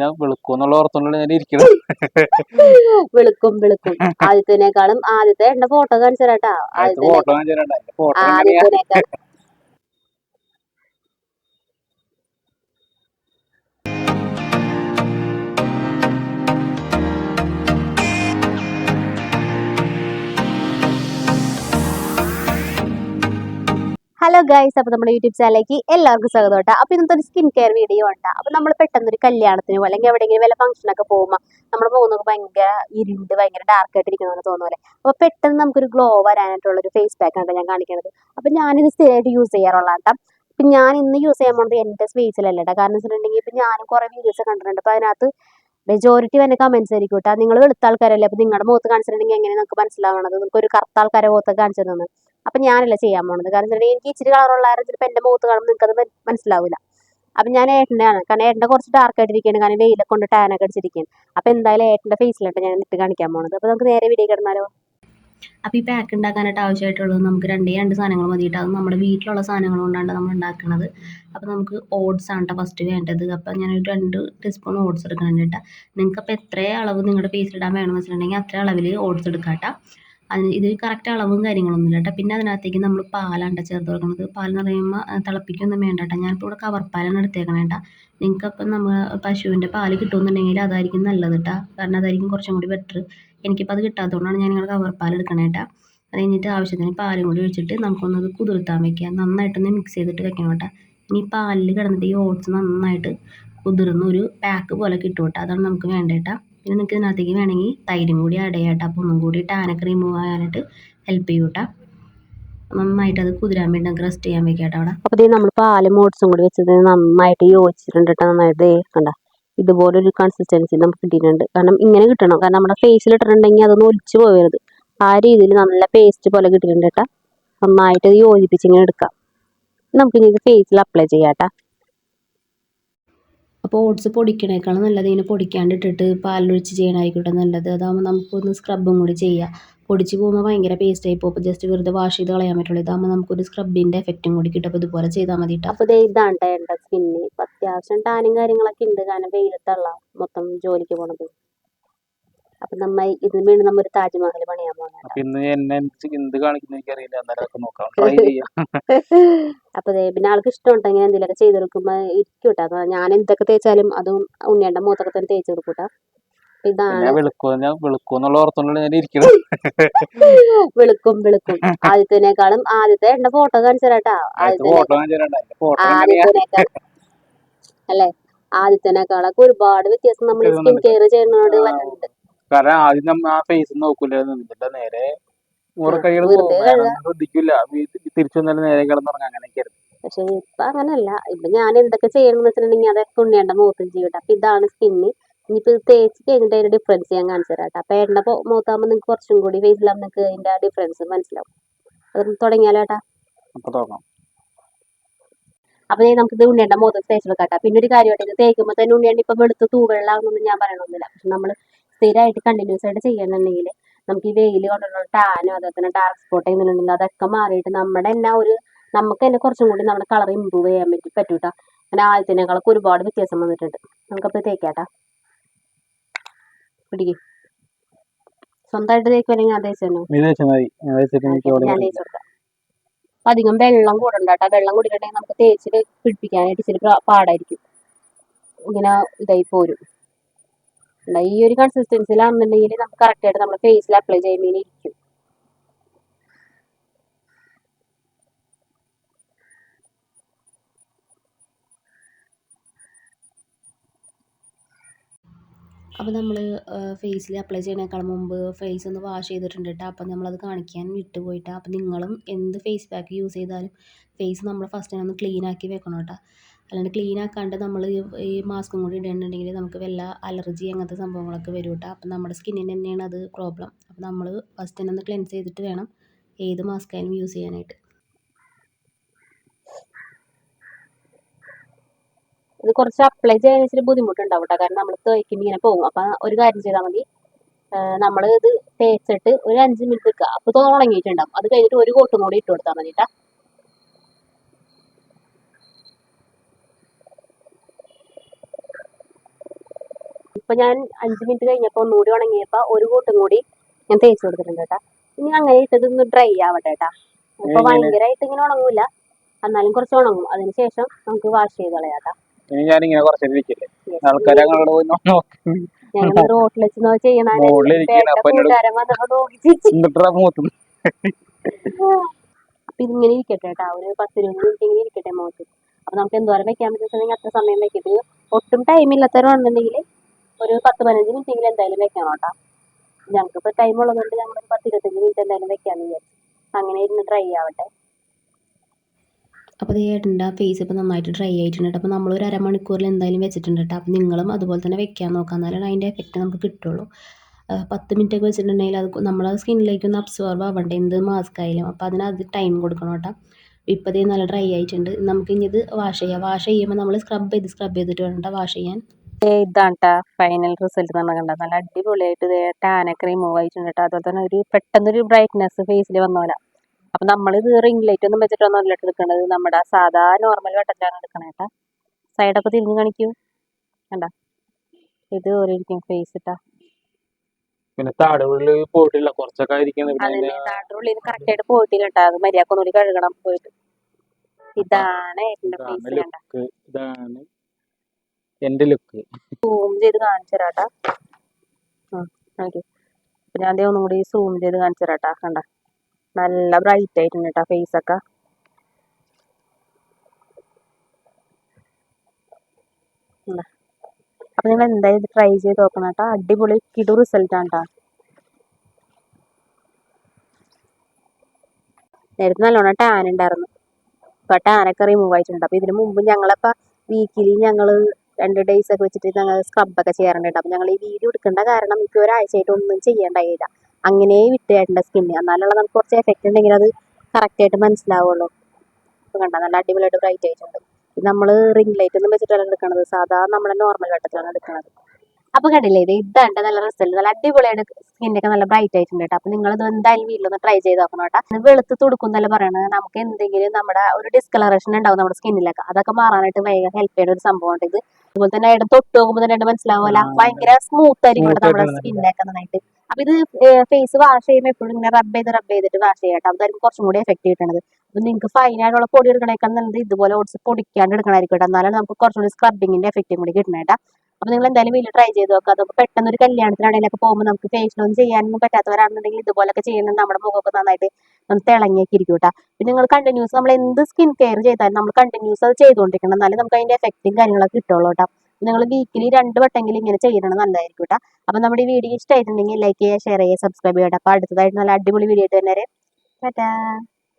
ഞാൻ വെളുക്കുന്നുള്ള ഓർത്തോണ്ടാണ് ഞാൻ ഇരിക്കുന്നത് വെളുക്കും വെളുക്കും. ആദ്യത്തേനേക്കാളും ആദ്യത്തെ എന്റെ ഫോട്ടോ കാണിച്ചു തരാട്ടാ ആദ്യത്തെ ഫോട്ടോ ഞാൻ ഫോട്ടോ ആദ്യത്തേനേക്കാൾ ഹലോ ഗൈസ് അപ്പൊ നമ്മുടെ യൂട്യൂബ് ചാനലിലേക്ക് എല്ലാവർക്കും സ്വാഗതം കേട്ടോ. അപ്പൊ ഇന്നത്തെ ഒരു സ്കിൻ കെയർ വീഡിയോ ഉണ്ട് അപ്പൊ നമ്മൾ പെട്ടെന്ന് ഒരു കല്യാണത്തിനോ അല്ലെങ്കിൽ എവിടെയെങ്കിലും വല്ല ഫംഗ്ഷനൊക്കെ പോകുമ്പോൾ നമ്മൾ മുഖമൊക്കെ ഭയങ്കര ഇരുണ്ട് ഭയങ്കര ഡാർക്ക് ആയിട്ട് തോന്നുന്ന പോലെ അപ്പൊ പെട്ടെന്ന് നമുക്കൊരു ഗ്ലോ വരാനായിട്ടുള്ള ഒരു ഫേസ് പാക്ക് ആണ് ഞാൻ കാണിക്കുന്നത് അപ്പൊ ഞാനിത് സ്ഥിരമായിട്ട് യൂസ് ചെയ്യാറുള്ള കേട്ടോ. അപ്പൊ ഞാൻ ഇന്ന് യൂസ് ചെയ്യാൻ പോകുന്നത് എന്റെ സ്പേസിലല്ല കേട്ടോ. കാരണം വെച്ചിട്ടുണ്ടെങ്കിൽ ഇപ്പൊ ഞാനും കുറെ വീഡിയോസ് കണ്ടിട്ടുണ്ട്. അപ്പൊ അതിനകത്ത് മെജോറിറ്റി തന്നെ കമന്റ്സ് ആയിരിക്കും കേട്ടോ. നിങ്ങൾ വെളുത്ത ആൾക്കാരല്ലേ? അപ്പൊ നിങ്ങളുടെ മുഖത്ത് കാണിച്ചിട്ടുണ്ടെങ്കിൽ എങ്ങനെ നിങ്ങൾക്ക് മനസ്സിലാവണത്? നിങ്ങൾക്ക് ഒരു കറുത്ത ആൾക്കാരെ മുഖത്തൊക്കെ കാണിച്ചു തന്നെ അപ്പൊ ഞാനല്ല ചെയ്യാൻ പോണത്? കാരണം എന്താ എനിക്ക് ഇച്ചിരി കളറുള്ള ആരും ചിലപ്പോൾ എന്റെ മുഖത്ത് കാണുമ്പോൾ നിങ്ങൾക്ക് അത് മനസ്സിലാവില്ല അപ്പൊ ഞാൻ ഏട്ടനാണ് കാരണം ഏട്ടന്റെ കുറച്ച് ഡാർക്ക് ആയിട്ടിരിക്കുകയാണ്. കാരണം വെയിലൊക്കെ കൊണ്ട് ടാൻ ഒക്കെ അടിച്ചിരിക്കുകയാണ്. അപ്പൊ എന്തായാലും ഏട്ടന്റെ ഫേസിലോട്ട് ഞാൻ ഇട്ട് കാണിക്കാൻ പോണത്. അപ്പൊ നമുക്ക് നേരെ വീഡിയോ കിടന്നാലോ? അപ്പോൾ ഈ പാക്ക് ഉണ്ടാക്കാനായിട്ട് ആവശ്യമായിട്ടുള്ളത് നമുക്ക് രണ്ടേ രണ്ട് സാധനങ്ങൾ മതിയിട്ട് അത് നമ്മുടെ വീട്ടിലുള്ള സാധനങ്ങൾ കൊണ്ടാണ് നമ്മൾ ഉണ്ടാക്കുന്നത് അപ്പോൾ നമുക്ക് ഓട്സ് ആണ് കേട്ടോ ഫസ്റ്റ് വേണ്ടത്. അപ്പോൾ ഞാനൊരു രണ്ട് ടീസ്പൂൺ ഓട്സ് എടുക്കുന്നുണ്ട് കേട്ടോ. നിങ്ങൾക്ക് അപ്പോൾ എത്ര അളവ് നിങ്ങളുടെ ഫേസിലിടാൻ വേണമെന്ന് വെച്ചിട്ടുണ്ടെങ്കിൽ അത്ര അളവിൽ ഓട്സ് എടുക്കാം കേട്ടോ. അതിന് ഇത് കറക്റ്റ് അളവും കാര്യങ്ങളൊന്നും ഇല്ല കേട്ടോ. പിന്നെ അതിനകത്തേക്ക് നമ്മൾ പാലാണ് ചേർത്ത് കൊടുക്കുന്നത് പാൽ എന്ന് പറയുമ്പോൾ തിളപ്പിക്കൊന്നും വേണ്ട കേട്ടോ. ഞാനിപ്പോൾ ഇവിടെ കവർ പാലാണ് എടുത്തേക്കണേ കേട്ടോ. നിങ്ങൾക്ക് അപ്പം നമ്മൾ പശുവിന്റെ പാൽ കിട്ടുമെന്നുണ്ടെങ്കിൽ അതായിരിക്കും നല്ലത് കേട്ടോ. കാരണം അതായിരിക്കും കുറച്ചും കൂടി ബെറ്റർ എനിക്കിപ്പോൾ അത് കിട്ടാത്തതുകൊണ്ടാണ് ഞാൻ നിങ്ങൾ കവർ പാൽ എടുക്കണേ കേട്ടോ. അത് കഴിഞ്ഞിട്ട് ആവശ്യത്തിന് പാലും കൂടി ഒഴിച്ചിട്ട് നമുക്കൊന്നത് കുതിർത്താൻ വെക്കുക. നന്നായിട്ടൊന്ന് മിക്സ് ചെയ്തിട്ട് വെക്കണം കേട്ടോ. ഇനി പാലിൽ കിടന്നിട്ട് ഈ ഓട്സ് നന്നായിട്ട് കുതിർന്ന് ഒരു പാക്ക് പോലെ കിട്ടും കേട്ടോ. അതാണ് നമുക്ക് വേണ്ട കേട്ടോ. പിന്നെ നിങ്ങൾക്ക് ഇതിനകത്തേക്ക് വേണമെങ്കിൽ തൈരും കൂടി ആഡ് ചെയ്യാം കേട്ടോ അപ്പോൾ ഒന്നും കൂടി ടാനൊക്കെ റിമൂവ് ആകാനായിട്ട് ഹെൽപ്പ് ചെയ്യും കേട്ടോ നന്നായിട്ട് അത് കുതിരാൻ വേണ്ടി നമുക്ക് റെസ്റ്റ് ചെയ്യാൻ വെക്കാം കേട്ടോ അവിടെ. അപ്പോൾ നമ്മൾ പാലും ഓട്സും കൂടി വെച്ചത് നന്നായിട്ട് യോജിച്ചിട്ടുണ്ട് കേട്ടോ നന്നായിട്ട് കണ്ട. ഇതുപോലെ ഒരു കൺസിസ്റ്റൻസി നമുക്ക് കിട്ടിയിട്ടുണ്ട്. കാരണം ഇങ്ങനെ കിട്ടണം. കാരണം നമ്മുടെ ഫേസിൽ ഇട്ടിട്ടുണ്ടെങ്കിൽ അതൊന്നും ഒലിച്ചു പോകരുത് ആ രീതിയിൽ നല്ല പേസ്റ്റ് പോലെ കിട്ടിയിട്ടുണ്ട് കേട്ടോ നന്നായിട്ട് ഇത് യോജിപ്പിച്ച് ഇങ്ങനെ എടുക്കാം. നമുക്കിനി ഇത് ഫേസിൽ അപ്ലൈ ചെയ്യാം കേട്ടോ അപ്പോൾ ഓട്സ് പൊടിക്കണേക്കാളും നല്ലത് ഇങ്ങനെ പൊടിക്കാണ്ട് ഇട്ടിട്ട് പാലിലൊഴിച്ച് നല്ലത്. അതാകുമ്പോൾ നമുക്കൊന്ന് സ്ക്രബും കൂടി ചെയ്യാം. പൊടിച്ച് പോകുമ്പോൾ ഭയങ്കര പേസ്റ്റ് ആയി പോകും. അപ്പോൾ ജസ്റ്റ് വെറുതെ വാഷ് ചെയ്ത് കളയാൻ പറ്റുള്ളൂ. ഇതാകുമ്പോൾ നമുക്കൊരു സ്ക്രബിന്റെ എഫക്റ്റും കൂടി കിട്ടും. അപ്പോൾ ഇതുപോലെ ചെയ്താൽ മതി കേട്ടോ അപ്പോൾ ഇതാണ് എന്റെ സ്കിന്ന് ഇപ്പോൾ അത്യാവശ്യം ടാനും കാര്യങ്ങളൊക്കെ ഉണ്ട് കാരണം വെയിലത്തുള്ള മൊത്തം ജോലിക്ക് പോണത്. അപ്പം നമ്മ ഇതിന് വേണ്ടി നമ്മ ഒരു താജ്മഹൽ പണിയാൻ പോകുന്നത് ഇന്ന് എന്നെ എന്ത് എന്ത് കാണിക്കുന്ന എനിക്കറിയില്ല. എന്നാലും അതൊക്കെ നോക്കാം ട്രൈ ചെയ്യാം. അപ്പൊ പിന്നെ ആൾക്ക് ഇഷ്ടമുണ്ട് ഇങ്ങനെ എന്തെങ്കിലുമൊക്കെ ചെയ്ത് കൊടുക്കുമ്പോ ഇരിക്കും ഞാൻ എന്തൊക്കെ തേച്ചാലും അതും ഉണ്ണിയുടെ മൂത്തൊക്കെ തന്നെ തേച്ച് കൊടുക്കും കേട്ടോ ഇതാണ് വിളിക്കും വെളുക്കോ. ആദ്യത്തേനേക്കാളും ആദ്യത്തെ എന്റെ ഫോട്ടോ കാണിച്ചു തരാട്ടാ. ആദ്യത്തെ ആദ്യത്തെ ഫോട്ടോ ഞാൻ ചേരണ്ട ഫോട്ടോ എങ്ങനെയാ അല്ലെ? ആദ്യത്തേനേക്കാളൊക്കെ ഒരുപാട് വ്യത്യാസം നമ്മൾ സ്കിൻ കെയർ ചെയ്യുന്നതോട് വരുന്നുണ്ട് കാരണം ആദ്യം നമ്മ ആ ഫേസ് നോക്കൂലായിരുന്നു എന്നിട്ട് നേരെ നൂറ് കൈകൾ. ശ്രദ്ധിക്കില്ല തിരിച്ചു വന്നാലും നേരെ കിടന്നുറങ്ങാം. അങ്ങനെയൊക്കെയായിരുന്നു പക്ഷെ ഇപ്പൊ അങ്ങനല്ല. ഇപ്പൊ ഞാൻ എന്തൊക്കെ ചെയ്യണമെന്ന് വെച്ചിട്ടുണ്ടെങ്കിൽ അതൊക്കെ ഉണ്ണിയുടെ മുഖത്തും ചെയ്യട്ടെ അപ്പൊ ഇതാണ് സ്കിന്ന് ഇനിയിപ്പോ ഇത് തേച്ച് കഴിഞ്ഞിട്ട് അതിന്റെ ഡിഫറൻസ് ഞാൻ കാണിച്ചു തരാം കേട്ടോ അപ്പൊ എണ്ണ മുഖത്താകുമ്പോൾ നിങ്ങൾക്ക് കുറച്ചും കൂടി ഫേസിലാകുമ്പോൾ നിങ്ങൾക്ക് അതിന്റെ ഡിഫറൻസ് മനസ്സിലാവും. അത് തുടങ്ങിയാലോ ഏട്ടാ? അപ്പൊ നമുക്ക് ഇത് ഉണ്ണിയുടെ മുഖത്ത് തേച്ച് വെക്കാം പിന്നെ ഒരു കാര്യമായിട്ട് ഇത് തേക്കുമ്പോൾ തന്നെ ഉണ്ണിയുടെ ഇപ്പൊ വെളുത്ത് തൂവെള്ളാവുന്നൊന്നും ഞാൻ പറയണമെന്നില്ല പക്ഷെ നമ്മൾ സ്ഥിരമായിട്ട് കണ്ടിന്യൂസ് ആയിട്ട് ചെയ്യുന്നുണ്ടെങ്കിൽ നമുക്ക് ഈ വെയിൽ കൊണ്ടുള്ള ടാനോ അതുപോലെ തന്നെ ഡാർക്ക് സ്പോട്ട് ചെയ്യുന്നുണ്ടെങ്കിൽ അതൊക്കെ മാറിയിട്ട് നമ്മുടെ തന്നെ ഒരു നമുക്ക് തന്നെ കുറച്ചും കൂടി നമ്മുടെ കളർ ഇമ്പ്രൂവ് ചെയ്യാൻ പറ്റി പറ്റൂട്ടാ. അങ്ങനെ ആദ്യത്തിനേക്കാളൊക്കെ ഒരുപാട് വ്യത്യാസം വന്നിട്ടുണ്ട്. നമുക്കപ്പോൾ തേക്കാട്ടാ. പിടിക്കും. സ്വന്തമായിട്ട് തേക്കുവാണെങ്കിൽ ഞാൻ തേച്ച് ഞാൻ കൊടുക്കാം. അധികം വെള്ളം കൂടണ്ട കേട്ടോ വെള്ളം കുടിക്കണ്ടെങ്കിൽ നമുക്ക് തേച്ചിട്ട് പിടിപ്പിക്കാനായിട്ട് ഇച്ചിരി പാടായിരിക്കും. ഇങ്ങനെ ഇതായി പോരും. എന്താ ഈ ഒരു കൺസിസ്റ്റൻസിലാണെന്നുണ്ടെങ്കിൽ നമുക്ക് കറക്റ്റ് ആയിട്ട് നമ്മുടെ ഫേസിൽ അപ്ലൈ ചെയ്യുമ്പോൾ ഇരിക്കും. അപ്പോൾ നമ്മൾ ഫേസിൽ അപ്ലൈ ചെയ്യുന്നതിനേക്കാൾ മുമ്പ് ഫേസ് ഒന്ന് വാഷ് ചെയ്തിട്ടുണ്ട് കേട്ടോ അപ്പം നമ്മളത് കാണിക്കാൻ വിട്ടുപോയിട്ട് അപ്പം നിങ്ങളും എന്ത് ഫേസ് പാക്ക് യൂസ് ചെയ്താലും ഫേസ് നമ്മൾ ഫസ്റ്റ് ഒന്ന് ക്ലീൻ ആക്കി വെക്കണം കേട്ടോ അല്ലാണ്ട് ക്ലീൻ ആക്കാണ്ട് നമ്മൾ ഈ മാസ്കും കൂടി ഇടുന്നുണ്ടെങ്കിൽ നമുക്ക് വല്ല അലർജി അങ്ങനത്തെ സംഭവങ്ങളൊക്കെ വരും കേട്ടോ അപ്പം നമ്മുടെ സ്കിന്നിന് തന്നെയാണ് അത് പ്രോബ്ലം അപ്പം നമ്മൾ ഫസ്റ്റ് തന്നെ ഒന്ന് ക്ലെൻസ് ചെയ്തിട്ട് വേണം ഏത് മാസ്ക് ആയാലും യൂസ് ചെയ്യാനായിട്ട്. ഇത് കുറച്ച് അപ്ലൈ ചെയ്യാൻ ഇച്ചിരി ബുദ്ധിമുട്ടുണ്ടാവും കേട്ടോ കാരണം നമ്മൾ തേക്കുമ്പോൾ ഇങ്ങനെ പോകും. അപ്പം ഒരു കാര്യം ചെയ്താൽ മതി. നമ്മൾ ഇത് തേച്ചിട്ട് ഒരു അഞ്ച് മിനിറ്റ് നിൽക്കുക അപ്പോൾ ഉണങ്ങിയിട്ടുണ്ടാവും. അത് കഴിഞ്ഞിട്ട് ഒരു കോട്ടും കൂടി ഇട്ട് കൊടുത്താൽ മതി കേട്ടോ ഇപ്പൊ ഞാൻ അഞ്ച് മിനിറ്റ് കഴിഞ്ഞപ്പോൾ ഒന്നുകൂടി ഉണങ്ങിയപ്പോൾ ഒരു കൂട്ടും കൂടി ഞാൻ തേച്ചു കൊടുത്തിട്ടുണ്ട് കേട്ടാ ഇനി അങ്ങനെ ഇട്ടത് ഒന്ന് ഡ്രൈ ആവട്ടെ കേട്ടാ അപ്പൊ? ഭയങ്കരമായിട്ട് ഇങ്ങനെ ഉണങ്ങൂല. എന്നാലും കുറച്ച് ഉണങ്ങും. അതിനുശേഷം നമുക്ക് വാഷ് ചെയ്ത് കളയാട്ടാ ഇനി ഇരിക്കില്ലേ? ആൾക്കാർ അങ്ങോട്ട് പോയി നോക്കും. ഞങ്ങൾ റോട്ടിൽ വെച്ച് ചെയ്യണ മുകളിലിരിക്കുകയാണ്. അപ്പൊ മൂത്ത് ഇതിങ്ങനെ ഇരിക്കട്ടെ കേട്ടാ ഒരു പത്ത് ഇരുപത് മിനിറ്റ് ഇങ്ങനെ ഇരിക്കട്ടെ മുഖത്ത് അപ്പൊ നമുക്ക് എന്തോരം വെക്കാൻ പറ്റുന്ന അത്ര സമയം വെക്കും ഒട്ടും ടൈം ഇല്ലാത്തവരാണെന്നുണ്ടെങ്കിൽ ഒരു പത്ത് പതിനഞ്ച് മിനിറ്റ് എങ്കിലും എന്തായാലും വെക്കണം കേട്ടോ. ഞങ്ങൾക്കിപ്പോ ടൈം ഉള്ളതുകൊണ്ട് ഞങ്ങൾ ഒരു പത്ത് ഇരുപത്തഞ്ച് മിനിറ്റ് എന്തായാലും വെക്കാന്ന് വിചാരിച്ചു. അങ്ങനെ ഇരുന്ന് ഡ്രൈ ആവട്ടെ. അപ്പോൾ ചേട്ടന്റെ ആ ഫേസ് ഇപ്പോൾ നന്നായിട്ട് ഡ്രൈ ആയിട്ടുണ്ട് അപ്പോൾ നമ്മൾ ഒരു അരമണിക്കൂറിൽ എന്തായാലും വെച്ചിട്ടുണ്ട് കേട്ടോ. അപ്പോൾ നിങ്ങളും അതുപോലെ തന്നെ വെക്കാൻ നോക്കാം. എന്നാലാണ് അതിന്റെ എഫക്റ്റ് നമുക്ക് കിട്ടുള്ളൂ. പത്ത് മിനിറ്റ് ഒക്കെ വെച്ചിട്ടുണ്ടെങ്കിൽ അത് നമ്മളെ സ്കിന്നിലേക്ക് ഒന്ന് അബ്സോർബ് ആവണ്ടേ? എന്ത് മാസ്ക് ആയാലും. അപ്പോൾ അതിന് അത് ടൈം കൊടുക്കണം കേട്ടോ. ഇപ്പോൾ ഇത് നല്ല ഡ്രൈ ആയിട്ടുണ്ട്. നമുക്ക് ഇനി ഇത് വാഷ് ചെയ്യാം. വാഷ് ചെയ്യുമ്പോൾ നമ്മൾ സ്ക്രബ് ചെയ്ത് സ്ക്രബ് ചെയ്തിട്ട് വേണം കേട്ടോ വാഷ് ചെയ്യാൻ. ഇതാണ് ഫൈനൽ റിസൾട്ട് തന്നെ കണ്ട നല്ല അടിപൊളിയായിട്ട് ടാനൊക്കെ റിമൂവ് ആയിട്ടുണ്ട് കേട്ടോ അതുപോലെ തന്നെ ഒരു പെട്ടെന്നൊരു ബ്രൈറ്റ്നെസ് ഫേസിൽ വന്നോല അപ്പൊ നമ്മൾ ഇത് റിംഗ് ലൈറ്റ് ഒന്നും വെച്ചിട്ടൊന്നും അല്ല എടുക്കുന്നത് നമ്മുടെ സാധാ നോർമൽ വെട്ടത്തിലാണ് എടുക്കണേ കേട്ടാ സൈഡൊക്കെ തിരിഞ്ഞ് കാണിക്കൂ. കണ്ട? ഇത് ഓരോരിക്കും ഫേസ് ഇട്ടാ പിന്നെ താടുള്ളിൽ പോയിട്ടില്ല. കുറച്ചൊക്കെ താടുള്ളിൽ കറക്റ്റ് ആയിട്ട് പോയിട്ടില്ല കേട്ടോ അത് മര്യാദ ഒന്നുകൂടി കഴുകണം പോയിട്ട്. ഇതാണ് എന്റെ ഫേസ് കണ്ട. എന്റെ ലുക്ക്. സൂം ചെയ്ത് കാണിച്ചു തരാട്ടാ. ഞാൻ അതേ ഒന്നും കൂടി സൂം ചെയ്ത് കാണിച്ചു തരാട്ടാ കണ്ട? നല്ല ബ്രൈറ്റ് ആയിട്ടുണ്ട് ഫേസ് ഒക്കെ? അപ്പൊ നിങ്ങൾ എന്തായാലും ട്രൈ ചെയ്ത് നോക്കണം കേട്ടോ. അടിപൊളി കിടു റിസൾട്ട് ആണ് നേരത്തെ നല്ലോണം ടാൻ ഉണ്ടായിരുന്നു. ഇപ്പൊ ടാനൊക്കെ റിമൂവ് ആയിട്ടുണ്ട്. അപ്പൊ ഇതിനു മുമ്പ് ഞങ്ങളപ്പ വീക്കിലി ഞങ്ങൾ രണ്ട് ഡേയ്സ് ഒക്കെ വെച്ചിട്ട് ഞങ്ങൾ സ്ക്രബ് ഒക്കെ ചെയ്യാറുണ്ട്. അപ്പൊ ഞങ്ങൾ ഈ വീഡിയോ എടുക്കേണ്ട കാരണം എനിക്ക് ഒരാഴ്ചയായിട്ട് ഒന്നും ചെയ്യേണ്ടായില്ല. അങ്ങനെ വിട്ടുകേട്ടേണ്ട സ്കിന്ന് എന്നാലുള്ള നമുക്ക് കുറച്ച് എഫക്റ്റ് ഉണ്ടെങ്കിൽ അത് കറക്റ്റ് ആയിട്ട് മനസ്സിലാവുള്ളൂ. ഇപ്പൊ കണ്ട? നല്ല അടിപൊളിയായിട്ട് ബ്രൈറ്റ് ആയിട്ടുണ്ട്. നമ്മൾ റിംഗ് ലൈറ്റ് ഒന്നും വെച്ചിട്ടല്ല എടുക്കണത്. സാധാ നമ്മുടെ നോർമൽ വെട്ടത്തിലാണ് എടുക്കണത്. അപ്പൊ കണ്ടില്ലേ ഇത് ഇതാണ്ട് നല്ല റിസൾട്ട് നല്ല അടിപൊളിയായിട്ട് സ്കിന്നൊക്കെ നല്ല ബ്രൈറ്റ് ആയിട്ടുണ്ട് കേട്ടോ. അപ്പൊ നിങ്ങൾ ഇത് എന്തായാലും വീട്ടിലൊന്ന് ട്രൈ ചെയ്ത് നോക്കണം കേട്ടോ. വെളുത്ത് തുടുക്കുന്നല്ല പറയണത്. നമുക്ക് എന്തെങ്കിലും നമ്മുടെ ഒരു ഡിസ്കളറേഷൻ ഉണ്ടാവും നമ്മുടെ സ്കിന്നിലൊക്കെ അതൊക്കെ മാറാനായിട്ട് വേഗം ഹെൽപ്പ് ചെയ്യുന്ന ഒരു സംഭവമാണ് ഇത്. അതുപോലെ തന്നെ ആയിട്ട് തൊട്ട് നോക്കുമ്പോൾ തന്നെ മനസ്സിലാവില്ല. ഭയങ്കര സ്മൂത്ത് ആയിരിക്കും നമ്മുടെ സ്കിന്നൊക്കെ നന്നായിട്ട്. അപ്പൊ ഇത് ഫേസ് വാഷ് ചെയ്യുമ്പോൾ എപ്പോഴും ഇങ്ങനെ റബ്ബ് ചെയ്ത് റബ്ബ് ചെയ്തിട്ട് വാഷ് ചെയ്യാം കേട്ടോ. അതായിരിക്കും കുറച്ചും കൂടി എഫക്ട് കിട്ടണത്. അപ്പൊ നിങ്ങൾക്ക് ഫൈൻ ആയിട്ടുള്ള പൊടി എടുക്കണേക്കാൾ നല്ലത് ഇതുപോലെ ഓട്സ് പൊടിക്കാണ്ട് എടുക്കണമായിരിക്കും കേട്ടോ. എന്നാലും നമുക്ക് കുറച്ചുകൂടി സ്ക്രബിങ്ങിന്റെ എഫക്റ്റും കൂടി കിട്ടണം കേട്ടോ. അപ്പൊ നിങ്ങൾ എന്തായാലും വീട്ടിൽ ട്രൈ ചെയ്ത് നോക്കുക അതൊക്കെ പെട്ടെന്ന് ഒരു കല്യാണത്തിനാണെങ്കിലൊക്കെ പോകുമ്പോൾ നമുക്ക് ഫേഷ്യലൊന്നും ചെയ്യാനൊന്നും പറ്റാത്തവരാണെന്നുണ്ടെങ്കിൽ ഇതുപോലൊക്കെ ചെയ്യുന്നത് നമ്മുടെ മുഖമൊക്കെ നന്നായിട്ട് ഒന്ന് തിളങ്ങിയൊക്കെ ഇരിക്കും കേട്ടോ പിന്നെ നിങ്ങൾ കണ്ടിന്യൂസ് നമ്മൾ എന്ത് സ്കിൻ കെയർ ചെയ്താലും നമ്മൾ കണ്ടിന്യൂസ് അത് ചെയ്തുകൊണ്ടിരിക്കണം. എന്നാലും നമുക്ക് അതിന്റെ എഫക്റ്റും കാര്യങ്ങളൊക്കെ കിട്ടുള്ളൂ കേട്ടോ നിങ്ങൾ വീക്കിലി രണ്ട് വട്ടെങ്കിലും ഇങ്ങനെ ചെയ്യണം നല്ലതായിരിക്കും കേട്ടോ അപ്പൊ നമ്മുടെ ഈ വീഡിയോ ഇഷ്ടമായിട്ടുണ്ടെങ്കിൽ ലൈക്ക് ചെയ്യുക ഷെയർ ചെയ്യുക സബ്സ്ക്രൈബ് ചെയ്യുക അപ്പൊ അടുത്തതായിട്ട് നല്ല അടിപൊളി വീഡിയോ ആയിട്ട് തന്നെ